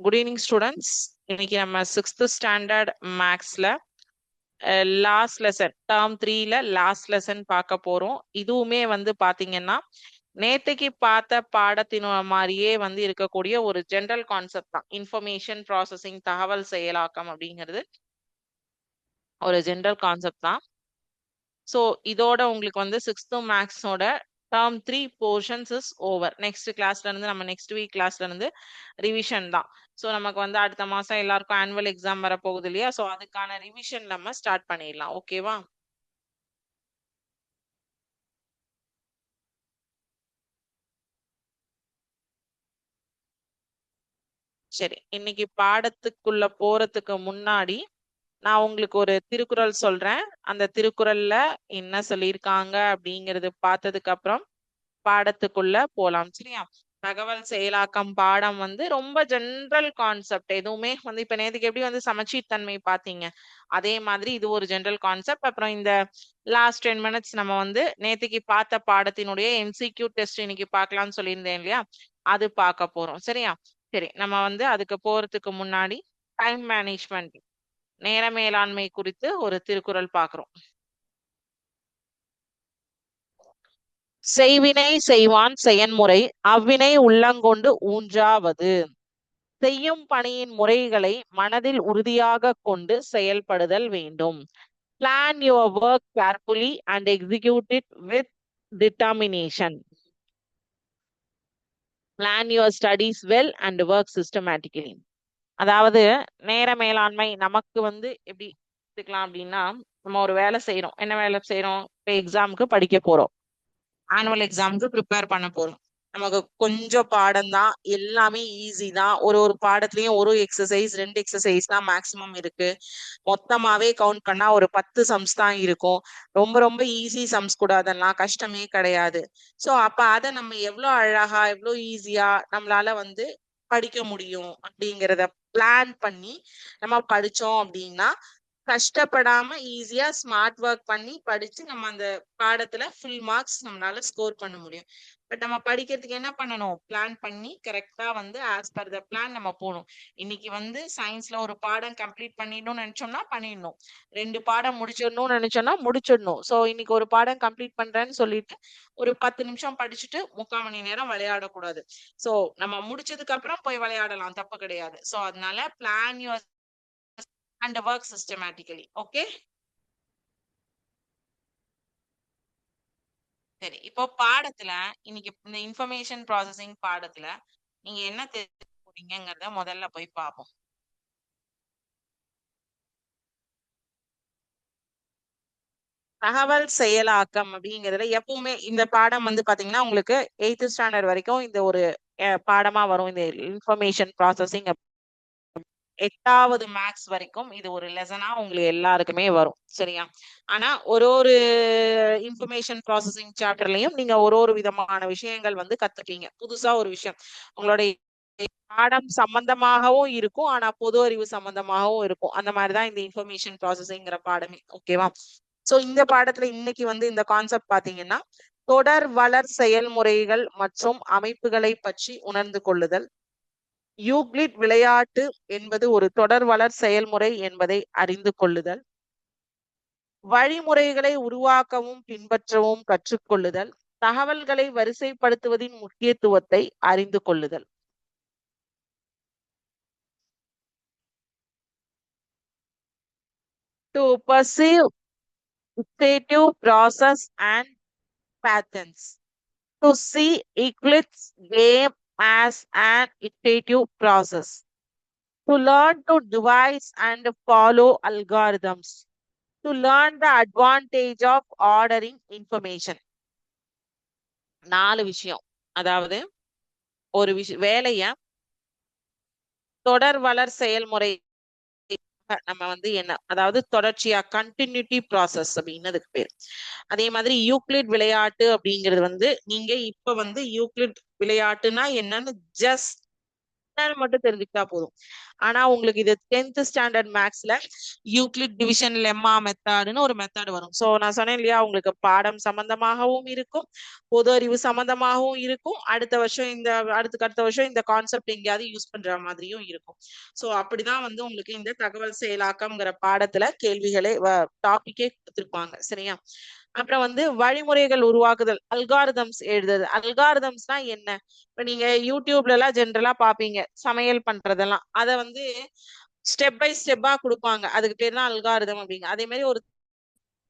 Good evening students இன்னைக்கு நம்ம sixth standard மேக்ஸ்ல லாஸ்ட் லெசன் டேர்ம் த்ரீல லாஸ்ட் லெசன் பார்க்க போறோம். இதுவுமே வந்து பாத்தீங்கன்னா நேத்தைக்கு பார்த்த பாடத்தின மாதிரியே வந்து இருக்கக்கூடிய ஒரு ஜென்ரல் கான்செப்ட் தான். இன்ஃபர்மேஷன் ப்ராசஸிங் தகவல் செயலாக்கம் அப்படிங்கிறது ஒரு ஜென்ரல் கான்செப்ட் தான். ஸோ இதோட உங்களுக்கு வந்து sixth மேக்ஸோட term three portions is over next கிளாஸ்ல இருந்து நம்ம நெக்ஸ்ட் வீக் கிளாஸ்ல இருந்து ரிவிஷன் தான். ஸோ நமக்கு வந்து அடுத்த மாசம் எல்லாருக்கும் ஆனுவல் எக்ஸாம் வர போகுது இல்லையா? ஸோ அதுக்கான ரிவிஷன் நம்ம ஸ்டார்ட் பண்ணிடலாம். ஓகேவா சரி. இன்னைக்கு பாடத்துக்குள்ள போறதுக்கு முன்னாடி நான் உங்களுக்கு ஒரு திருக்குறள் சொல்றேன். அந்த திருக்குறள்ல என்ன சொல்லியிருக்காங்க அப்படிங்கறது பார்த்ததுக்கு அப்புறம் பாடத்துக்குள்ள போலாம் சரியா? தகவல் செயலாக்கம் பாடம் வந்து ரொம்ப ஜென்ரல் கான்செப்ட் எதுவுமே வந்து இப்ப நேற்றுக்கு எப்படி வந்து சமச்சீர் தன்மை பாத்தீங்க அதே மாதிரி இது ஒரு ஜென்ரல் கான்செப்ட் அப்புறம் இந்த லாஸ்ட் டென் மினிட்ஸ் நம்ம வந்து நேற்றுக்கு பார்த்த பாடத்தினுடைய எம்சிக்யூ டெஸ்ட் இன்னைக்கு பார்க்கலாம்னு சொல்லியிருந்தேன் இல்லையா? அது பார்க்க போறோம் சரியா? சரி நம்ம வந்து அதுக்கு போறதுக்கு முன்னாடி டைம் மேனேஜ்மெண்ட் நேர மேலாண்மை குறித்து ஒரு திருக்குறள் பார்க்கிறோம். செய்வினை செய்வான் செயன்முறை அவ்வினை உள்ளங்கொண்டு ஊன்றாவது. செய்யும் பணியின் முறைகளை மனதில் உறுதியாக கொண்டு செயல்படுதல் வேண்டும். Plan your work carefully and execute it with determination plan your studies well and work systematically அதாவது நேர மேலாண்மை நமக்கு வந்து எப்படி எடுத்துக்கலாம் அப்படின்னா நம்ம ஒரு வேலை செய்யறோம் என்ன வேலை செய்யறோம் இப்போ எக்ஸாமுக்கு படிக்க போறோம். ஆனுவல் எக்ஸாமுக்கு ப்ரிப்பேர் பண்ண போறோம். நமக்கு கொஞ்சம் பாடம் தான் எல்லாமே ஈஸி தான். ஒரு ஒரு பாடத்துலயும் ஒரு எக்ஸசைஸ் ரெண்டு எக்ஸசைஸ் தான் மேக்சிமம் இருக்கு. மொத்தமாவே கவுண்ட் பண்ணா ஒரு பத்து சம்ஸ் தான் இருக்கும். ரொம்ப ரொம்ப ஈஸி சம்ஸ் கூட அதெல்லாம் கஷ்டமே கிடையாது. ஸோ அப்ப அதை நம்ம எவ்வளோ அழகா எவ்வளோ ஈஸியா நம்மளால வந்து படிக்க முடியும் அப்படிங்கிறத பிளான் பண்ணி நம்ம படிச்சோம் அப்படின்னா கஷ்டப்படாம ஈஸியா ஸ்மார்ட் ஒர்க் பண்ணி படிச்சு நம்ம அந்த பாடத்துல ஃபுல் மார்க்ஸ் நம்மளால ஸ்கோர் பண்ண முடியும். பட் நம்ம படிக்கிறதுக்கு என்ன பண்ணணும்? பிளான் பண்ணி கரெக்டா வந்து ஆஸ் பர் த பிளான் நம்ம போகணும். இன்னைக்கு வந்து சயின்ஸ்ல ஒரு பாடம் கம்ப்ளீட் பண்ணிடணும்னு நினைச்சோம்னா பண்ணிடணும். ரெண்டு பாடம் முடிச்சிடணும்னு நினைச்சோம்னா முடிச்சிடணும். ஸோ இன்னைக்கு ஒரு பாடம் கம்ப்ளீட் பண்றேன்னு சொல்லிட்டு ஒரு பத்து நிமிஷம் படிச்சுட்டு முக்கால் மணி நேரம் விளையாடக்கூடாது. ஸோ நம்ம முடிச்சதுக்கு அப்புறம் போய் விளையாடலாம். தப்பு கிடையாது. ஸோ அதனால plan your and work systematically okay? சரி இப்போ பாடத்துல இன்னைக்கு இந்த இன்ஃபர்மேஷன் ப்ராசஸிங் பாடத்துல நீங்க என்ன தெரிஞ்சுக்க போறீங்கிறத முதல்ல போய் பார்ப்போம் தகவல் செயலாக்கம் அப்படிங்கிறதுல எப்பவுமே இந்த பாடம் வந்து பாத்தீங்கன்னா உங்களுக்கு எயித்து ஸ்டாண்டர்ட் வரைக்கும் இந்த ஒரு பாடமா வரும் இந்த இன்ஃபர்மேஷன் ப்ராசஸிங் எட்டாவது மேக்ஸ் வரைக்கும் இது ஒரு லெசனா உங்களுக்கு எல்லாருக்குமே வரும் சரியா? ஆனா ஒரு ஒரு இன்ஃபர்மேஷன் ப்ராசஸிங் சாப்டர்லயும் நீங்க ஒரு ஒரு விதமான விஷயங்கள் வந்து கத்துப்பீங்க. புதுசா ஒரு விஷயம். உங்களுடைய பாடம் சம்பந்தமாகவும் இருக்கும் ஆனா பொது அறிவு சம்பந்தமாகவும் இருக்கும். அந்த மாதிரிதான் இந்த இன்ஃபர்மேஷன் ப்ராசஸிங்கிற பாடமே ஓகேவா சோ இந்த பாடத்துல இன்னைக்கு வந்து இந்த கான்செப்ட் பாத்தீங்கன்னா தொடர் வளர் செயல்முறைகள் மற்றும் அமைப்புகளை பற்றி உணர்ந்து கொள்ளுதல் யூக்ளிட் விளையாட்டு என்பது ஒரு தொடர் வளர் செயல்முறை என்பதை அறிந்து கொள்ளுதல். வழிமுறைகளை உருவாக்கவும் பின்பற்றவும் கற்றுக்கொள்ளுதல். தகவல்களை வரிசைப்படுத்துவதின் முக்கியத்துவத்தை அறிந்து கொள்ளுதல். To perceive iterative process and patterns. To see Euclid's game as an iterative process, to learn to devise and follow algorithms, to learn the advantage of ordering information. நாலு விஷயம் அதாவது ஒரு விஷயம் வேலைய தொடர் வளர் செயல்முறை நம்ம வந்து என்ன அதாவது தொடர்ச்சியா கண்டினியூட்டி ப்ராசஸ் அப்படின்னு அதுக்கு பேர். அதே மாதிரி யூக்ளிட் விளையாட்டு அப்படிங்கிறது வந்து நீங்க இப்ப வந்து யூக்ளிட் விளையாட்டுனா என்னன்னு ஜஸ்ட் என்னன்னு மட்டும் தெரிஞ்சுக்கிட்டா போதும். ஆனா உங்களுக்கு இது டென்த் ஸ்டாண்டர்ட் மேக்ஸ்ல யூக்ளிட் டிவிஷன் லெம்மா மெத்தாடுன்னு ஒரு மெத்தட் வரும். சோ நான் சொன்னேன் இல்லையா உங்களுக்கு பாடம் சம்பந்தமாகவும் இருக்கும் பொது அறிவு சம்பந்தமாகவும் இருக்கும். அடுத்த வருஷம் இந்த அடுத்துக்கு அடுத்த வருஷம் இந்த கான்செப்ட் எங்கேயாவது யூஸ் பண்ற மாதிரியும் இருக்கும். சோ அப்படிதான் வந்து உங்களுக்கு இந்த தகவல் செயலாக்கம்ங்கிற பாடத்துல கேள்விகளை டாபிக்கே கொடுத்துருப்பாங்க. சரியா? அப்புறம் வந்து வழிமுறைகள் உருவாக்குதல் அல்காரிதம்ஸ் எழுதுறது அல்காரிதம்ஸ்னா என்ன? இப்ப நீங்க யூடியூப்ல எல்லாம் ஜென்ரலா பாப்பீங்க சமையல் பண்றதெல்லாம். அதை வந்து ஸ்டெப் பை ஸ்டெப்பா கொடுப்பாங்க. அதுக்கு பேர் தான் அல்காரிதம் அப்படிங்க. அதே மாதிரி ஒரு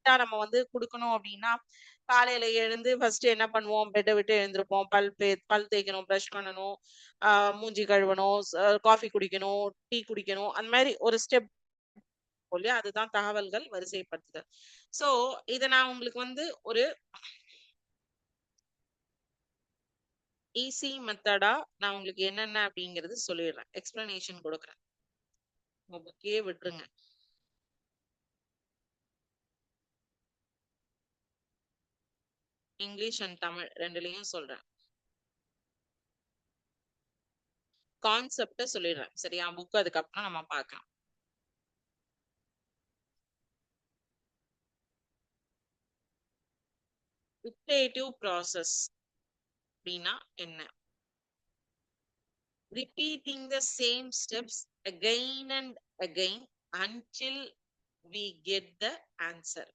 நம்ம வந்து கொடுக்கணும் அப்படின்னா காலையில எழுந்து ஃபர்ஸ்ட் என்ன பண்ணுவோம்? பெட்டை விட்டு எழுந்திருப்போம். பல் பே பல் தேய்க்கணும் ப்ரஷ் பண்ணணும் மூஞ்சி கழுவணும் காஃபி குடிக்கணும் டீ குடிக்கணும். அந்த மாதிரி ஒரு ஸ்டெப் இல்லையா அதுதான் தகவல்கள் வரிசைப்படுத்துதல். சோ இத நான் உங்களுக்கு வந்து ஒரு ஈஸி மெத்தடா நான் உங்களுக்கு என்னென்ன அப்படிங்கிறது சொல்லிடுறேன். எக்ஸ்பிளனேஷன் கொடுக்குறேன். உங்க விட்டுருங்க. இங்கிலீஷ் அண்ட் தமிழ் ரெண்டுலயும் சொல்றேன். கான்செப்ட சொல்லிடுறேன். சரியா? புக் அதுக்கப்புறம் நம்ம பார்க்கலாம். இட்ரேட்டிவ் ப்ராசஸ் அப்படின்னா என்ன? Repeating the same steps again and again until we get the answer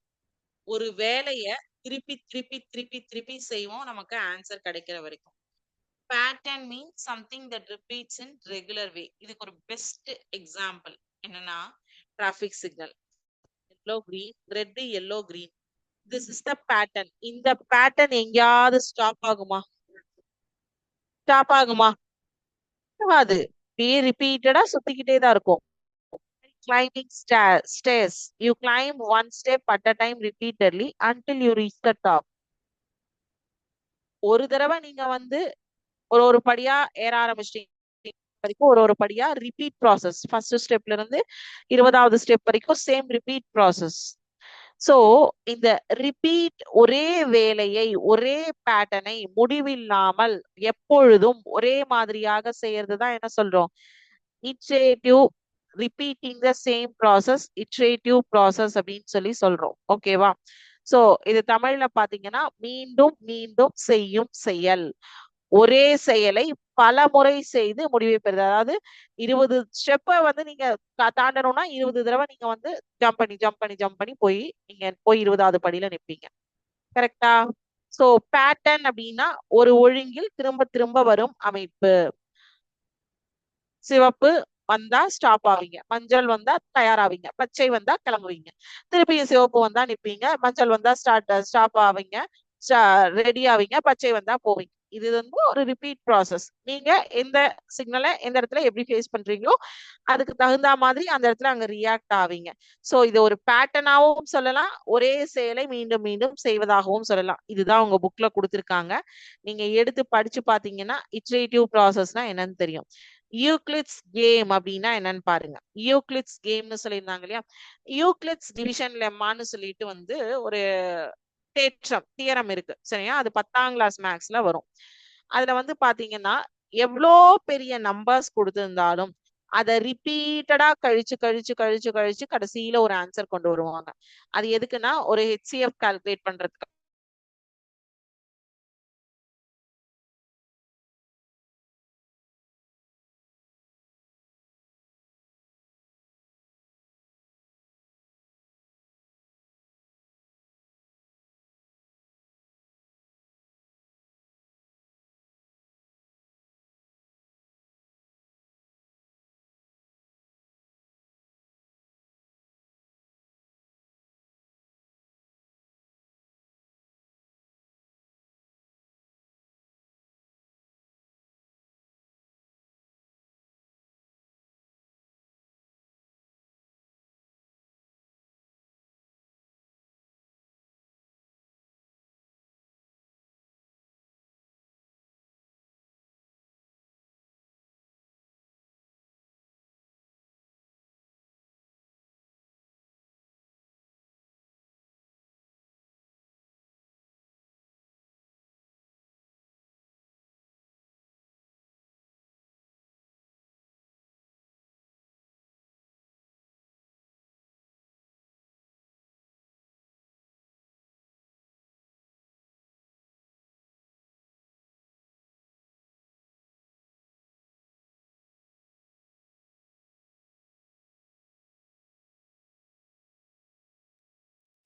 ஒரு வேலைய திருப்பி திருப்பி திருப்பி திருப்பி செய்வோம். நமக்கு ஆன்சர் கிடைக்கிற வரைக்கும். Pattern mean something that repeats in regular way இதுக்கு ஒரு பெஸ்ட் எக்ஸாம்பிள் என்னன்னா traffic signal yellow green red yellow green this is the pattern இந்த பேட்டர்ன் எங்கேயாவது ஸ்டாப் ஆகுமா? ஸ்டாப் ஆகுமா? ஆகாது. அப்படியே ரிப்பீட்டடா சுத்திக்கிட்டே தான் இருக்கும். Climbing stairs you climb one step at a time repeatedly until you reach the top ஒரு தடவை நீங்க வந்து ஒரு ஒரு படியா ஏற ஆரம்பிச்சிட்டீங்க. வரைக்கும் ஒரு ஒரு படியா ரிப்பீட் ப்ராசஸ் ஃபர்ஸ்ட் ஸ்டெப்ல இருந்து இருபதாவது ஸ்டெப் வரைக்கும் சேம் ரிப்பீட் ப்ராசஸ் சோ இந்த ரிப்பீட் ஒரே வேலையை ஒரே பேட்டர்னை முடிவில்லாமல் எப்பொழுதும் ஒரே மாதிரியாக செய்யறது தான் என்ன சொல்றோம்? Iterative repeating the same process iterative process அப்படின்னு சொல்லி சொல்றோம். ஓகேவா சோ இது தமிழ்ல பாத்தீங்கன்னா மீண்டும் மீண்டும் செய்யும் செயல். ஒரே செயலை பல முறை செய்து முடிவை பெறுது. அதாவது இருபது ஸ்டெப்பை வந்து நீங்க தாண்டணும்னா இருபது தடவை நீங்க வந்து ஜம்ப் பண்ணி ஜம்ப் பண்ணி ஜம்ப் பண்ணி போய் நீங்க போய் இருபதாவது படியில நிப்பீங்க. கரெக்டா சோ பேட்டர்ன் அப்படின்னா ஒரு ஒழுங்கில் திரும்ப திரும்ப வரும் அமைப்பு. சிவப்பு வந்தா ஸ்டாப் ஆவீங்க. மஞ்சள் வந்தா தயாராவீங்க. பச்சை வந்தா கிளம்புவீங்க. திருப்பியும் சிவப்பு வந்தா நிப்பீங்க. மஞ்சள் வந்தா ஸ்டார்ட் ஸ்டாப் ஆவீங்க. ரெடி ஆவீங்க பச்சை வந்தா போவீங்க. இது வந்து ஒரு ரிப்பீட் ப்ராசஸ் நீங்க எந்த சிக்னலை எந்த இடத்துல எப்படி ஃபேஸ் பண்றீங்களோ அதுக்கு தகுந்த மாதிரி அந்த இடத்துல அங்க ரியாக்ட் ஆவீங்க. ஸோ இது ஒரு பேட்டர்னாவும் சொல்லலாம் ஒரே செயலை மீண்டும் மீண்டும் செய்வதாகவும் சொல்லலாம். இதுதான் உங்க புக்ல கொடுத்துருக்காங்க. நீங்க எடுத்து படிச்சு பாத்தீங்கன்னா இட்ரேட்டிவ் ப்ராசஸ்னா என்னன்னு தெரியும். யூக்ளிட்ஸ் கேம் அப்படின்னா என்னன்னு பாருங்க. யூக்ளிட்ஸ் கேம்னு சொல்லியிருந்தாங்க இல்லையா? யூக்ளிட்ஸ் டிவிஷன் லெம்மான்னு சொல்லிட்டு வந்து ஒரு தேற்றம் தியரம் இருக்கு. சரியா? அது பத்தாம் கிளாஸ் மேக்ஸ்ல வரும். அதுல வந்து பாத்தீங்கன்னா எவ்வளோ பெரிய நம்பர்ஸ் கொடுத்திருந்தாலும் அதை ரிப்பீட்டடா கழிச்சு கழிச்சு கழிச்சு கழிச்சு கடைசியில ஒரு ஆன்சர் கொண்டு வருவாங்க. அது எதுக்குன்னா ஒரு ஹெச்சிஎஃப் கால்குலேட் பண்றதுக்கு.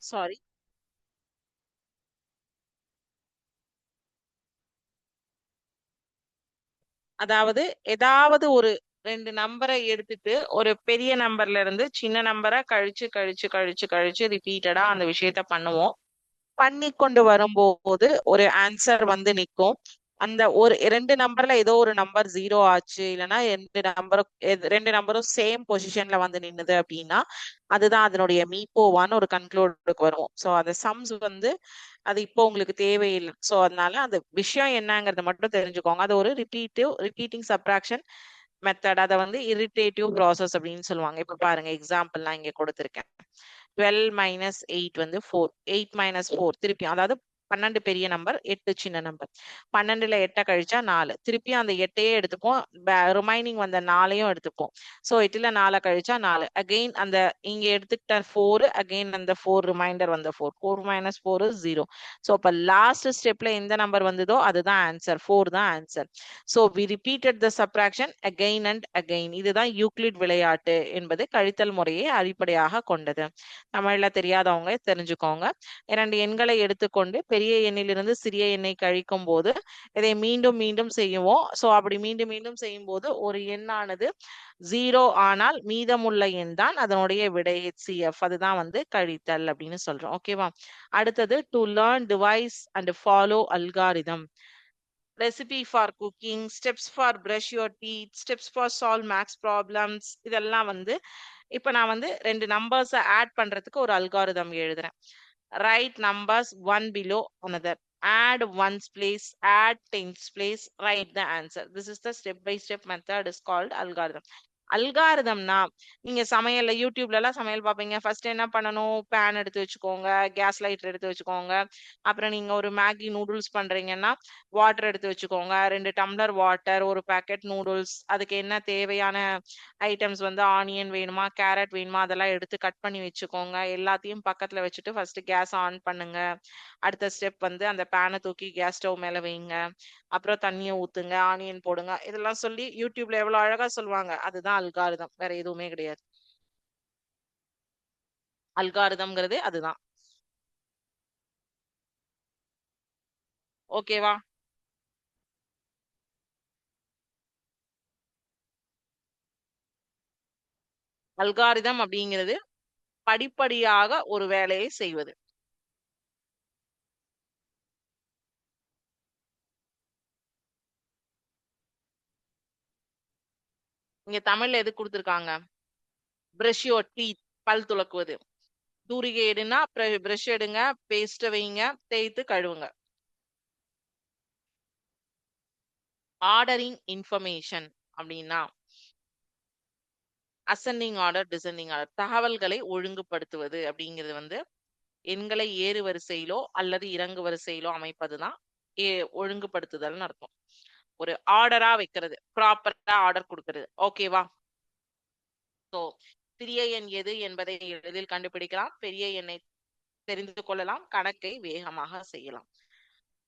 சாரி அதாவது ஏதாவது ஒரு ரெண்டு நம்பரை எடுத்துட்டு ஒரு பெரிய நம்பர்ல இருந்து சின்ன நம்பரை கழிச்சு கழிச்சு கழிச்சு கழிச்சு ரிப்பீட்டடா அந்த விஷயத்த பண்ணுவோம். பண்ணி கொண்டு வரும்போது ஒரு ஆன்சர் வந்து நிற்கும். அந்த ஒரு ரெண்டு நம்பர்ல ஏதோ ஒரு நம்பர் ஜீரோ ஆச்சு இல்லைன்னா ரெண்டு நம்பரும் ரெண்டு நம்பரும் சேம் பொசிஷன்ல வந்து நின்னுது அப்படின்னா அதுதான் அதனுடைய மீப்போவான்னு ஒரு கன்க்ளூடுக்கு வருவோம் ஸோ அந்த சம்ஸ் வந்து அது இப்போ உங்களுக்கு தேவையில்லை. ஸோ அதனால அந்த விஷயம் என்னங்கிறத மட்டும் தெரிஞ்சுக்கோங்க. அது ஒரு ரிப்பீட்டிவ் ரிப்பீட்டிங் சப்ராக்ஷன் மெத்தட் அதை வந்து இரிட்டேட்டிவ் ப்ராசஸ் அப்படின்னு சொல்லுவாங்க. இப்போ பாருங்க எக்ஸாம்பிள் நான் இங்க கொடுத்துருக்கேன். டுவெல் மைனஸ் எயிட் வந்து ஃபோர் எயிட் மைனஸ் ஃபோர் திருப்பி அதாவது பன்னெண்டு பெரிய நம்பர் எட்டு சின்ன நம்பர் பன்னெண்டுல எட்டை கழிச்சா நாலு. திருப்பியும் அந்த எட்டையே எடுத்துப்போம் ரிமைனிங் வந்த நாலையும் எடுத்துப்போம் ஸோ எட்டுல நாலை கழிச்சா நாலு. அகெயின் அந்த இங்க எடுத்துக்கிட்ட ஃபோர் அகெயின் அந்த ஃபோர் ரிமைண்டர் வந்த four four minus four zero so அப்போ லாஸ்ட் ஸ்டெப்ல எந்த நம்பர் வந்ததோ அதுதான் ஆன்சர் ஃபோர் தான் answer so we repeated the subtraction again and again இதுதான் யூக்ளிட் விளையாட்டு என்பது கழித்தல் முறையை அடிப்படையாக கொண்டது. தமிழ்ல தெரியாதவங்க தெரிஞ்சுக்கோங்க. இரண்டு எண்களை எடுத்துக்கொண்டு பெரிய எண்ணிலிருந்து சிறிய எண்ணெய் கழிக்கும் போது இதை மீண்டும் மீண்டும் செய்வோம். ஸோ அப்படி மீண்டும் மீண்டும் செய்யும் போது ஒரு எண்ணானது ஜீரோ ஆனால் மீதமுள்ள எண் தான் அதனுடைய விடை ஹெச்சிஎஃப் அதுதான் வந்து கழித்தல் அப்படின்னு சொல்றோம். ஓகேவா அடுத்தது to learn devise and follow algorithm recipe for cooking steps for brush your teeth steps for solve maths problems இதெல்லாம் வந்து இப்போ நான் வந்து ரெண்டு நம்பர்ஸை ஆட் பண்றதுக்கு ஒரு அல்காரிதம் எழுதுறேன். Write numbers one below another. Add ones place add tens place. Write the answer. This is the step by step method is called algorithm அல்காரிதம்னா நீங்க சமையல்ல யூடியூப்ல எல்லாம் சமையல் பார்ப்பீங்க. ஃபர்ஸ்ட் என்ன பண்ணணும்? பேன் எடுத்து வச்சுக்கோங்க. கேஸ் லைட்டர் எடுத்து வச்சுக்கோங்க. அப்புறம் நீங்க ஒரு மேகி நூடுல்ஸ் பண்றீங்கன்னா வாட்டர் எடுத்து வச்சுக்கோங்க. ரெண்டு டம்ளர் வாட்டர் ஒரு பேக்கெட் நூடுல்ஸ் அதுக்கு என்ன தேவையான ஐட்டம்ஸ் வந்து ஆனியன் வேணுமா கேரட் வேணுமா அதெல்லாம் எடுத்து கட் பண்ணி வச்சுக்கோங்க. எல்லாத்தையும் பக்கத்துல வச்சுட்டு ஃபர்ஸ்ட் கேஸ் ஆன் பண்ணுங்க. அடுத்த ஸ்டெப் வந்து அந்த பேனை தூக்கி கேஸ் ஸ்டவ் மேல வைங்க. அப்புறம் தண்ணியை ஊத்துங்க. ஆனியன் போடுங்க. இதெல்லாம் சொல்லி யூடியூப்ல எவ்வளவு அழகா சொல்லுவாங்க. அதுதான் அல்காரிதம் வேற எதுவுமே கிடையாது. அல்காரிதம்ங்கிறதே அதுதான். ஓகேவா அல்காரிதம் அப்படிங்கிறது படிப்படியாக ஒரு வேலையை செய்வது. இங்க தமிழ்ல எது கொடுத்துருக்காங்க? பிரஷ் யோர் டீத் பல் துலக்குவது. தூரிகை எடுனா பிரஷ் எடுங்க பேஸ்ட வைங்க தேய்த்து கழுவுங்க. ஆர்டரிங் இன்ஃபர்மேஷன் அப்படின்னா அசெண்டிங் ஆர்டர் டிசெண்டிங் ஆர்டர் தகவல்களை ஒழுங்குபடுத்துவது அப்படிங்கிறது வந்து எண்களை ஏறு வரிசையிலோ அல்லது இறங்கு வரிசையிலோ அமைப்பதுதான் ஏ ஒழுங்குபடுத்துதல்னு அர்த்தம். ஒரு ஆர்டரா வைக்கிறது ப்ராப்பரா ஆர்டர் கொடுக்கறது. ஓகேவா சோ சிறிய எண் எது என்பதை எளிதில் கண்டுபிடிக்கலாம். பெரிய எண்ணை தெரிந்து கொள்ளலாம். கணக்கை வேகமாக செய்யலாம்.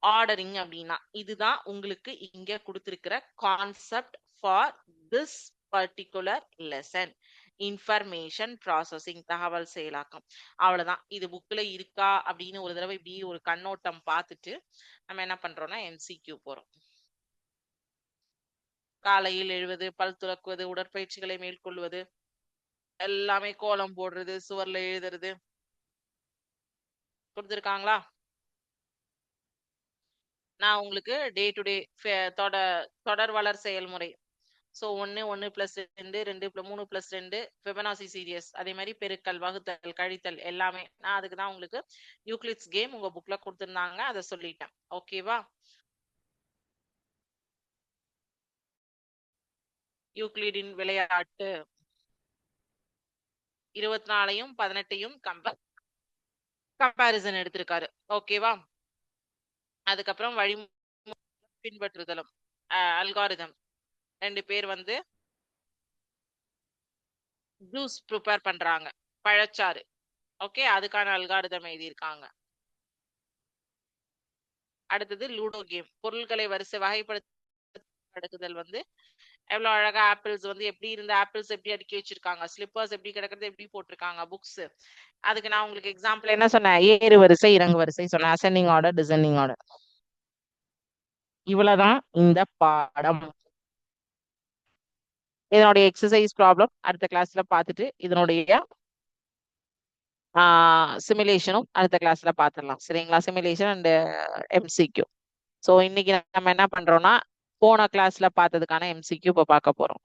ஆர்டரிங் அப்படின்னா இதுதான் உங்களுக்கு இங்க கொடுத்திருக்கிற concept for this particular lesson information processing தகவல் செயலாக்கம். அவ்வளவுதான். இது புக்ல இருக்கா அப்படின்னு ஒரு தடவை இப்படி ஒரு கண்ணோட்டம் பார்த்துட்டு நம்ம என்ன பண்றோம்னா எம்சிக்யூ போறோம். காலையில் எழுவது பல் துலக்குவது உடற்பயிற்சிகளை மேற்கொள்வது எல்லாமே கோலம் போடுறது சுவர்ல எழுதுறது. கொடுத்துருக்காங்களா நான் உங்களுக்கு டே டு டே தொடர் தொடர் வளர் செயல்முறை. ஸோ ஒன்று ஒன்று ப்ளஸ் ரெண்டு ரெண்டு மூணு ப்ளஸ் ரெண்டு ஃபெபனாசி சீரியஸ் அதே மாதிரி பெருக்கல் வகுத்தல் கழித்தல் எல்லாமே. நான் அதுக்கு தான் உங்களுக்கு யூக்ளிட்ஸ் கேம் உங்கள் புக்கில் கொடுத்துருந்தாங்க. அதை சொல்லிட்டேன். ஓகேவா யூக்ளிடின் விளையாட்டு. இருபத்தி நாலையும் பதினெட்டையும் கம்ப கம்பாரிசன் எடுத்திருக்காரு. ஓகேவா அதுக்கப்புறம் வழி பின்பற்றுதலும் அல்காரிதம் ரெண்டு பேர் வந்து ஜூஸ் ப்ரிப்பேர் பண்றாங்க. பழச்சாறு. ஓகே அதுக்கான அல்காரிதம் எழுதியிருக்காங்க. அடுத்தது லூடோ கேம் பொருட்களை வரிசை வகைப்படுத்துதல் வந்து எவ்வளவு அழகா ஆப்பிள்ஸ் வந்து எப்படி இருந்த ஆப்பிள்ஸ் எப்படி அடுக்கி வச்சிருக்காங்க? ஸ்லிப்பர்ஸ் எப்படி கிடக்கிறது எப்படி போட்டிருக்காங்க? புக்ஸ் அதுக்கு நான் உங்களுக்கு எக்ஸாம்பிள் என்ன சொன்னேன்? ஏறு வரிசை இறங்கு வரிசை சொன்னேன். அசெண்டிங் ஆர்டர் டிசெண்டிங் ஆர்டர் இவ்வளவுதான் இந்த பாடம். இதனுடைய எக்ஸசைஸ் ப்ராப்ளம் அடுத்த கிளாஸ்ல பார்த்துட்டு இதனுடைய சிமுலேஷனும் அடுத்த கிளாஸ்ல பார்த்துடலாம். சரிங்களா? சிமுலேஷன் அண்ட் எம்சிக்யூ ஸோ இன்னைக்கு நம்ம என்ன பண்றோம்னா போன கிளாஸ்ல பார்த்ததுக்கான எம்சிக்யூ இப்போ பார்க்க போறோம்.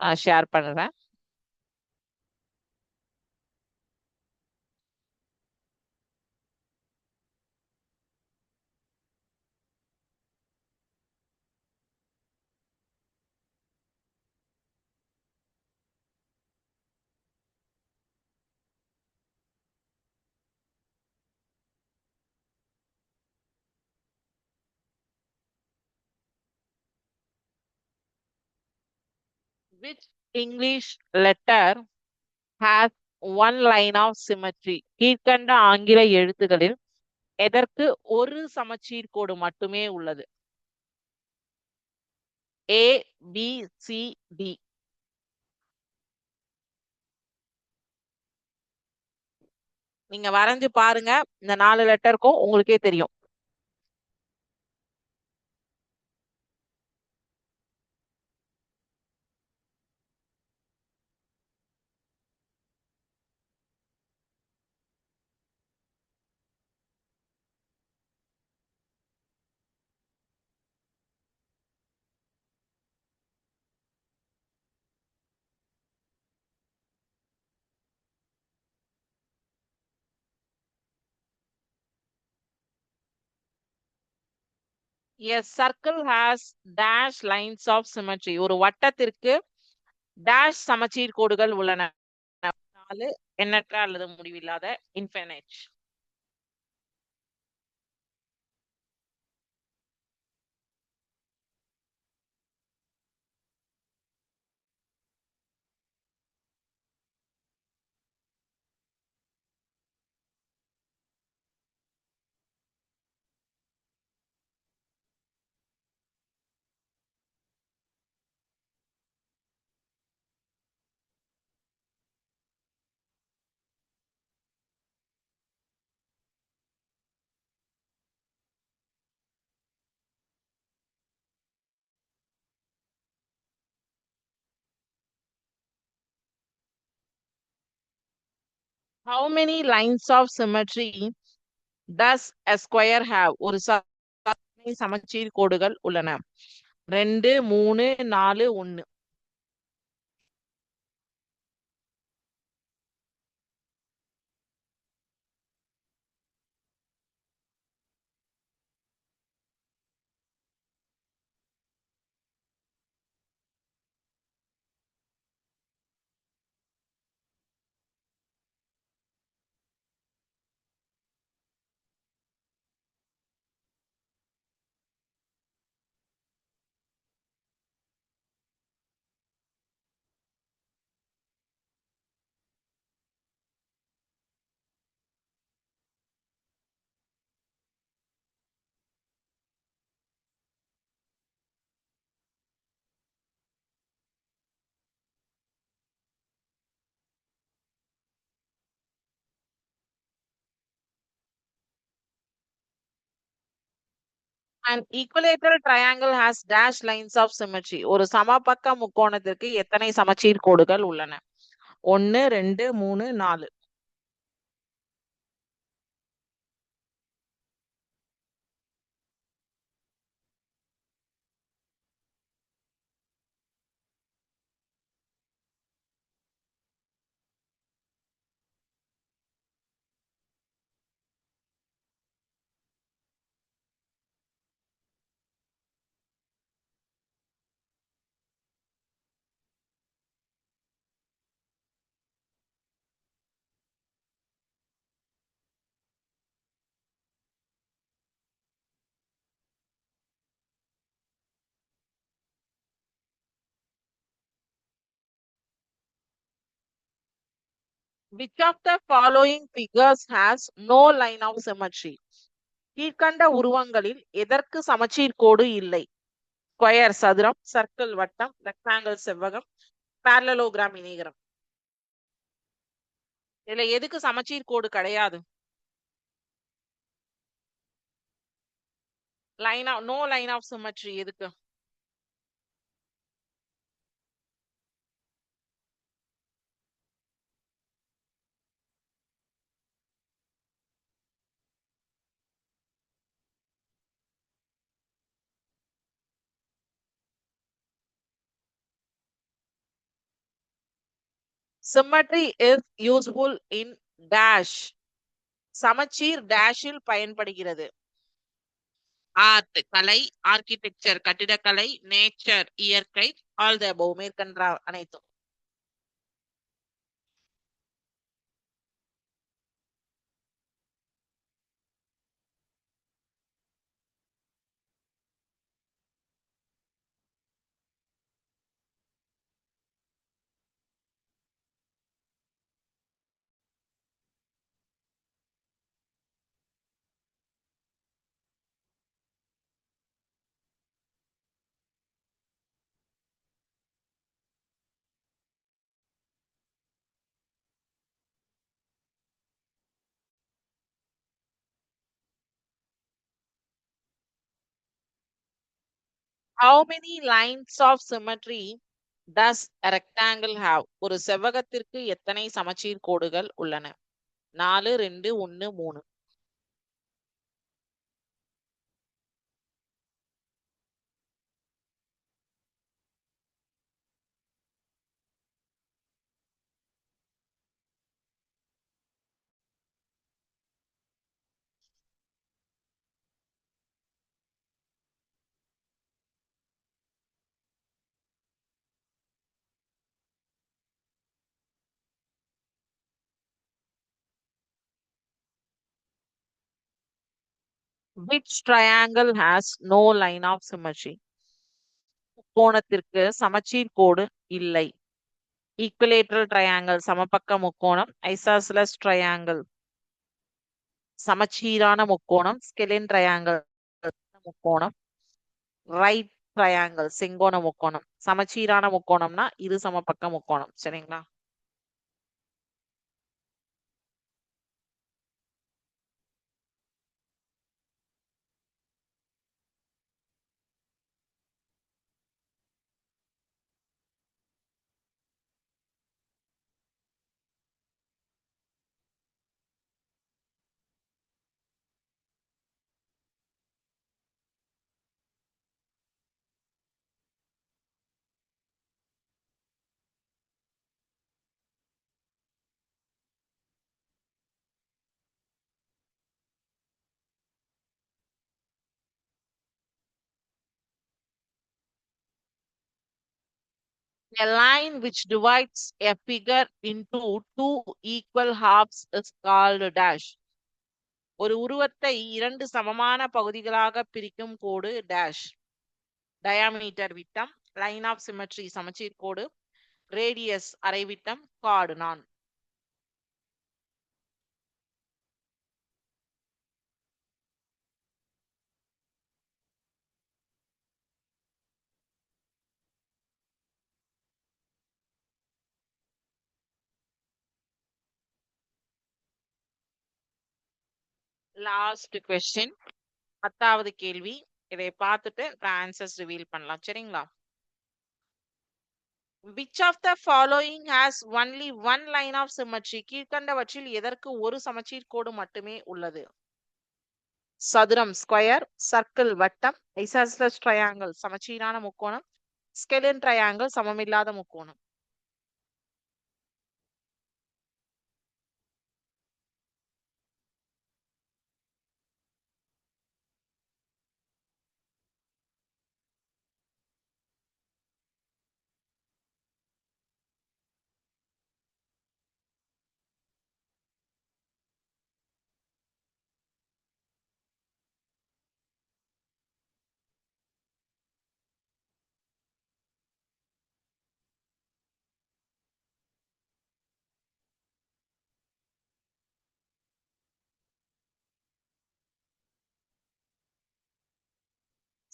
நான் ஷேர் பண்ணுறேன் which English letter has one line of symmetry? கீழ்கண்ட ஆங்கில எழுத்துகளில் எதற்கு ஒரு சமச்சீர் கோடு மட்டுமே உள்ளது? ஏ பி சி டி நீங்க வரைஞ்சு பாருங்க. இந்த நாலு லெட்டருக்கும் உங்களுக்கே தெரியும். A circle has dash lines of symmetry ஒரு வட்டத்திற்கு டேஷ் சமச்சீர் கோடுகள் உள்ளன. நாலு எண்ணற்ற அல்லது முடிவில்லாத infinite How many lines of symmetry does a square have? ஒரு சமச்சீர் கோடுகள் உள்ளன ரெண்டு மூணு நாலு ஒண்ணு An equilateral triangle has dash lines of symmetry. ஒரு சமபக்க முக்கோணத்திற்கு எத்தனை சமச்சீர் கோடுகள் உள்ளன ஒன்னு ரெண்டு மூணு நாலு Which of the following figures has no line of symmetry? கீழ்கண்ட உருவங்களில் எதற்கு சமச்சீர் கோடு இல்லை? ஸ்கொயர் சதுரம் சர்க்கிள் வட்டம் ரெக்டாங்கிள் செவ்வகம் பேரலோகிராம் இணைகரம். இதுல எதுக்கு சமச்சீர் கோடு கிடையாது? Line of no line of symmetry எதுக்கு? Symmetry is useful in dash சமச்சீர் டேஷில் பயன்படுகிறது. ஆர்ட் கலை ஆர்கிடெக்சர் கட்டிடக்கலை நேச்சர் இயற்கை ஆல் த மேற்கன்ற அனைத்தும். How many lines of symmetry does a rectangle have? ஒரு செவ்வகத்திற்கு எத்தனை சமச்சீர் கோடுகள் உள்ளன நாலு ரெண்டு ஒன்னு மூணு Which triangle has no line of symmetry? முக்கோணத்திற்கு சமச்சீர் கோடு இல்லை. ஈக்குவலேட்டரல் ட்ரையாங்கிள் சமபக்க முக்கோணம் ஐசாசிலஸ் ட்ரையாங்கிள் சமச்சீரான முக்கோணம் ஸ்கெலின் ட்ரையாங்கிள் முக்கோணம். ரைட் ட்ரையாங்கிள் செங்கோண முக்கோணம். சமச்சீரான முக்கோணம்னா இரு சமபக்க முக்கோணம் சரிங்களா? A line which divides a figure into two equal halves is called dash. ஒரு உருவத்தை இரண்டு சமமான பகுதிகளாக பிரிக்கும் கோடு டேஷ் டயாமீட்டர் விட்டம் லைன் ஆஃப் சிமெட்ரி சமச்சீர் கோடு ரேடியஸ் அரைவிட்டம் காடு நான் லாஸ்ட் கொஸ்டின் பத்தாவது கேள்வி. இதை பார்த்துட்டு ஆன்சர்ஸ் ரிவீல் பண்ணலாம். சரிங்களா? Which of the following has only one line of symmetry கீழ்கண்டவற்றில் எதற்கு ஒரு சமச்சீர் கோடு மட்டுமே உள்ளது? சதுரம் ஸ்கொயர் சர்க்கிள் வட்டம் ஐசாஸ்லஸ் ட்ரையாங்கிள் சமச்சீரான முக்கோணம் ஸ்கெலின் ட்ரையாங்கிள் சமமில்லாத முக்கோணம்.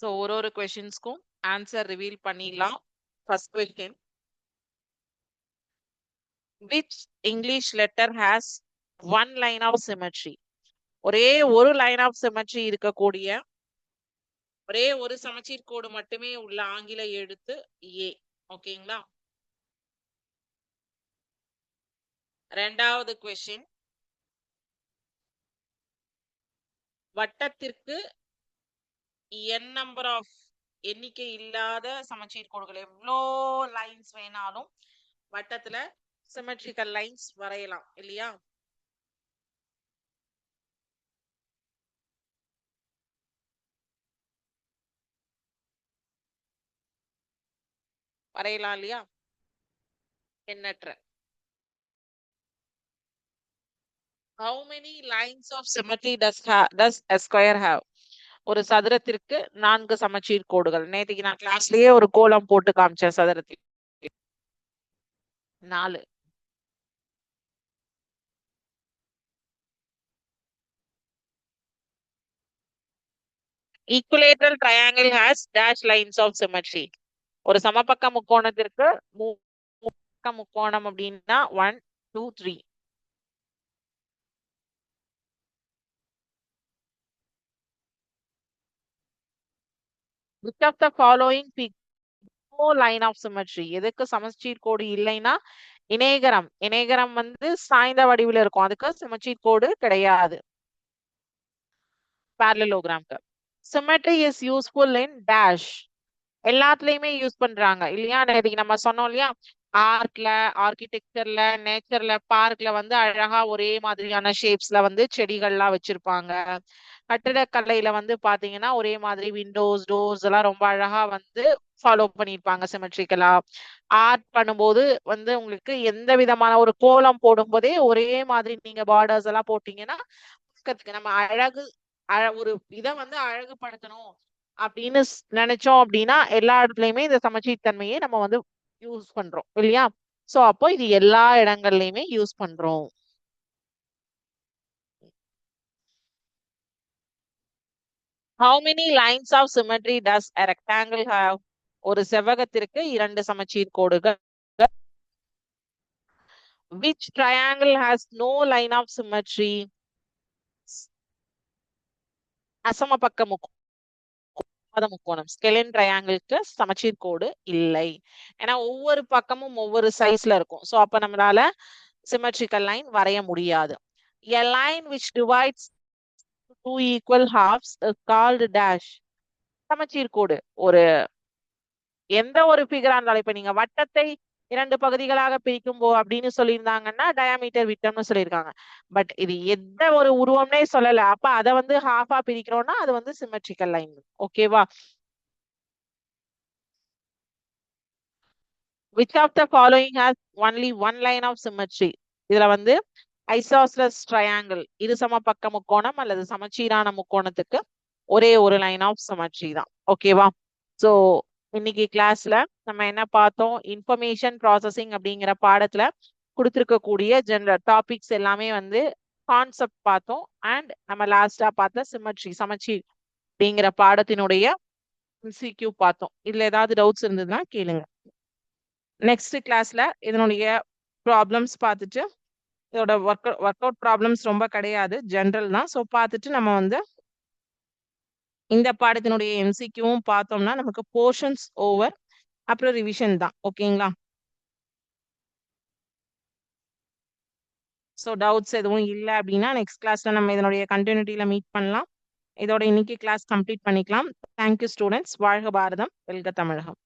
ஸோ ஒரு ஒரு கொஷின்ஸ்க்கும் ஆன்சர் ரிவீல் பண்ணிடலாம். First question which English letter has one line of symmetry ஒரே ஒரு லைன் ஆஃப் சிமெட்ரி இருக்கக்கூடிய ஒரே ஒரு சமச்சீர் கோடு மட்டுமே உள்ள ஆங்கில எழுத்து ஏ ஓகேங்களா ரெண்டாவது கொஸ்டின் வட்டத்திற்கு என் நம்பர் ஆஃப் எண்ணிக்கை இல்லாத சமச்சீர் கோடுகள். எவ்வளோ லைன்ஸ் வேணாலும் வட்டத்துல சிமெட்ரிக்கல் லைன்ஸ் வரையலாம் இல்லையா? வரையலாம் இல்லையா? எண்ணற்ற. How many lines of symmetry does ha does a square have? ஒரு சதுரத்திற்கு நான்கு சமச்சீர் கோடுகள். நேற்றுக்கு நான் கிளாஸ்லயே ஒரு கோலம் போட்டு காமிச்சேன் சதுரத்திற்கு நாலு. Equilateral triangle has dash lines of symmetry ஒரு சமபக்க முக்கோணத்திற்கு முப்பக்க முக்கோணம் அப்படின்னா one two three which of the following fig no line of symmetry எதுக்கு சமச்சீர் கோடு இல்லைன்னா இணையகரம் இணையகரம் வந்து சாய்ந்த வடிவில் இருக்கும் அதுக்கு சமச்சீர் கோடு கிடையாது. பேரலோகிராம்க்கு symmetry is useful in dash எல்லாத்துலயுமே யூஸ் பண்றாங்க இல்லையா நம்ம சொன்னோம் இல்லையா? ஆர்ட்ல ஆர்கிடெக்சர்ல நேச்சர்ல பார்க்ல வந்து அழகா ஒரே மாதிரியான ஷேப்ஸ்ல வந்து செடிகள்லாம் வச்சிருப்பாங்க. கட்டிடக்கலையில வந்து பாத்தீங்கன்னா ஒரே மாதிரி விண்டோஸ் டோர்ஸ் எல்லாம் ரொம்ப அழகா வந்து ஃபாலோ பண்ணிருப்பாங்க சிமெட்ரிக்கலா ஆர்ட் பண்ணும்போது வந்து உங்களுக்கு எந்த விதமான ஒரு கோலம் போடும்போதே ஒரே மாதிரி நீங்க பார்டர்ஸ் எல்லாம் போட்டீங்கன்னா நம்ம அழகு அழ ஒரு இதை வந்து அழகுபடுத்தணும் அப்படின்னு நினைச்சோம் அப்படின்னா எல்லா இடத்துலயுமே இந்த சமச்சீர் தன்மையை நம்ம வந்து யூஸ் பண்றோம் இல்லையா சோ அப்போ இது எல்லா இடங்கள்லயுமே யூஸ் பண்றோம் how many lines of symmetry does rectangle have ஒரு செவ்வகத்திற்கு இரண்டு சமச்சீர் கோடுகள் which triangle has no line of symmetry அசம பக்க முக்கோ பாத முக்கோணம். ஸ்கெலின் ட்ரையாங்கிளுக்கு சமச்சீர் கோடு இல்லை. ஏன்னா ஒவ்வொரு பக்கமும் ஒவ்வொரு சைஸ்ல இருக்கும். சோ அப்ப நம்மளால சிமெட்ரிக்கல் லைன் வரைய முடியாது. A line which divides two equal halves is called dash. சமச்சீர் கோடு. ஒரு எந்த ஒரு ஃபிகரா இருந்தாலும் இப்ப நீங்க வட்டத்தை இரண்டு பகுதிகளாக பிரிக்கும் போ அப்படின்னு சொல்லியிருந்தாங்கன்னா டயாமீட்டர் விட்டம்னு சொல்லியிருக்காங்க. பட் இது எந்த ஒரு உருவம்னே சொல்லல. அப்ப அதை வந்து ஹாஃபா பிரிக்கிறோம்னா அது வந்து சிமெட்ரிக்கல் லைன் ஓகேவா which of the following has only one line of symmetry இதுல வந்து ஐசாஸ்லஸ் ட்ரையாங்கிள் இரு சமபக்க முக்கோணம் அல்லது சமச்சீரான முக்கோணத்துக்கு ஒரே ஒரு லைன் ஆஃப் சிமெட்ரி தான். ஓகேவா சோ இன்னைக்கு கிளாஸ்ல நம்ம என்ன பார்த்தோம்? இன்ஃபர்மேஷன் ப்ராசஸிங் அப்படிங்கிற பாடத்துல கொடுத்துருக்கக்கூடிய ஜென்ரல் டாபிக்ஸ் எல்லாமே வந்து கான்செப்ட் பார்த்தோம். அண்ட் நம்ம லாஸ்டா பார்த்த சிமெட்ரி சமச்சீர் அப்படிங்கிற பாடத்தினுடைய MCQ பார்த்தோம். இதுல ஏதாவது டவுட்ஸ் இருந்ததுன்னா கேளுங்க. நெக்ஸ்ட் கிளாஸ்ல இதனுடைய ப்ராப்ளம்ஸ் பார்த்துட்டு இதோட ஒர்க் ஒர்க் அவுட் ப்ராப்ளம்ஸ் ரொம்ப கிடையாது. ஜென்ரல் தான். ஸோ பார்த்துட்டு நம்ம வந்து இந்த பாடத்தினுடைய எம்சிக்யூவும் பார்த்தோம்னா நமக்கு போர்ஷன்ஸ் ஓவர் அப்புறம் ரிவிஷன் தான். ஓகேங்களா ஸோ டவுட்ஸ் எதுவும் இல்லை அப்படின்னா நெக்ஸ்ட் கிளாஸ்ல நம்ம இதனுடைய கண்டினியூட்டியில மீட் பண்ணலாம். இதோட இன்னைக்கு கிளாஸ் கம்ப்ளீட் பண்ணிக்கலாம். தேங்க்யூ ஸ்டூடெண்ட்ஸ் வாழ்க பாரதம். வெல்க தமிழகம்.